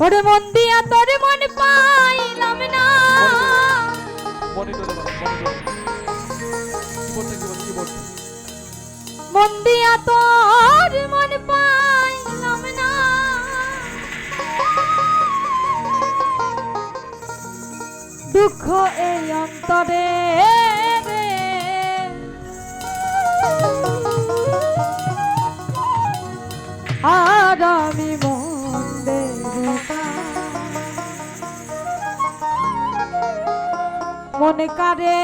ওরে মন দিয়া তোর মন পাইলাম না। মন দিয়া তোর মন পাইলাম না। দুঃখ এই অন্তরে কারে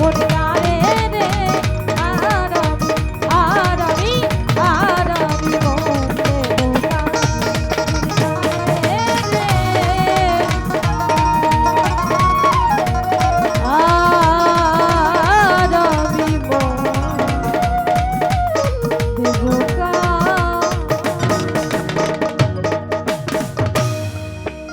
Thank.